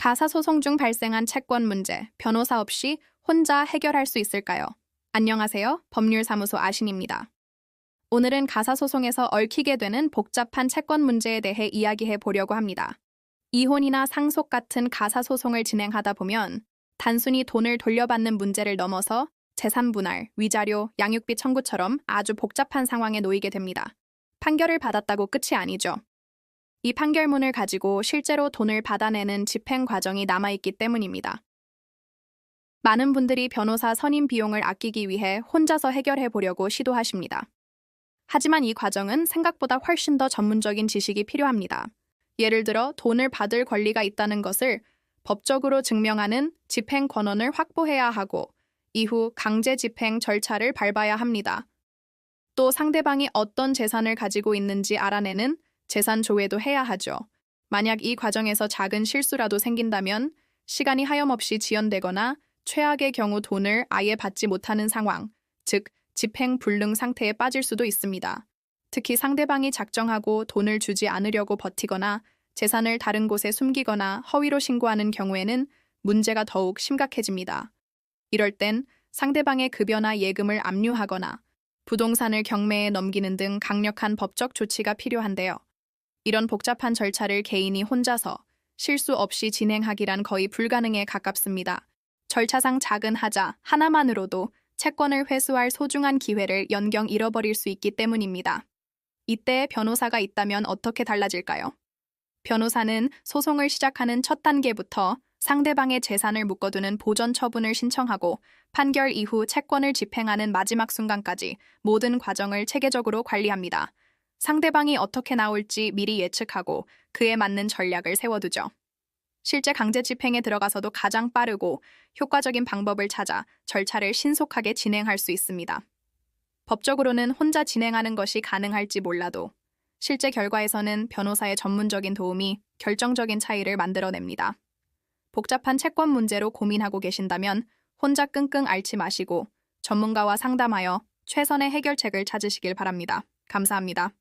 가사 소송 중 발생한 채권 문제, 변호사 없이 혼자 해결할 수 있을까요? 안녕하세요. 법률사무소 아신입니다. 오늘은 가사 소송에서 얽히게 되는 복잡한 채권 문제에 대해 이야기해 보려고 합니다. 이혼이나 상속 같은 가사 소송을 진행하다 보면 단순히 돈을 돌려받는 문제를 넘어서 재산 분할, 위자료, 양육비 청구처럼 아주 복잡한 상황에 놓이게 됩니다. 판결을 받았다고 끝이 아니죠. 이 판결문을 가지고 실제로 돈을 받아내는 집행 과정이 남아있기 때문입니다. 많은 분들이 변호사 선임 비용을 아끼기 위해 혼자서 해결해 보려고 시도하십니다. 하지만 이 과정은 생각보다 훨씬 더 전문적인 지식이 필요합니다. 예를 들어 돈을 받을 권리가 있다는 것을 법적으로 증명하는 집행 권한을 확보해야 하고 이후 강제 집행 절차를 밟아야 합니다. 또 상대방이 어떤 재산을 가지고 있는지 알아내는 재산 조회도 해야 하죠. 만약 이 과정에서 작은 실수라도 생긴다면 시간이 하염없이 지연되거나 최악의 경우 돈을 아예 받지 못하는 상황, 즉 집행 불능 상태에 빠질 수도 있습니다. 특히 상대방이 작정하고 돈을 주지 않으려고 버티거나 재산을 다른 곳에 숨기거나 허위로 신고하는 경우에는 문제가 더욱 심각해집니다. 이럴 땐 상대방의 급여나 예금을 압류하거나 부동산을 경매에 넘기는 등 강력한 법적 조치가 필요한데요. 이런 복잡한 절차를 개인이 혼자서 실수 없이 진행하기란 거의 불가능에 가깝습니다. 절차상 작은 하자 하나만으로도 채권을 회수할 소중한 기회를 연경 잃어버릴 수 있기 때문입니다. 이때 변호사가 있다면 어떻게 달라질까요? 변호사는 소송을 시작하는 첫 단계부터 상대방의 재산을 묶어두는 보전 처분을 신청하고 판결 이후 채권을 집행하는 마지막 순간까지 모든 과정을 체계적으로 관리합니다. 상대방이 어떻게 나올지 미리 예측하고 그에 맞는 전략을 세워두죠. 실제 강제 집행에 들어가서도 가장 빠르고 효과적인 방법을 찾아 절차를 신속하게 진행할 수 있습니다. 법적으로는 혼자 진행하는 것이 가능할지 몰라도 실제 결과에서는 변호사의 전문적인 도움이 결정적인 차이를 만들어냅니다. 복잡한 채권 문제로 고민하고 계신다면 혼자 끙끙 앓지 마시고 전문가와 상담하여 최선의 해결책을 찾으시길 바랍니다. 감사합니다.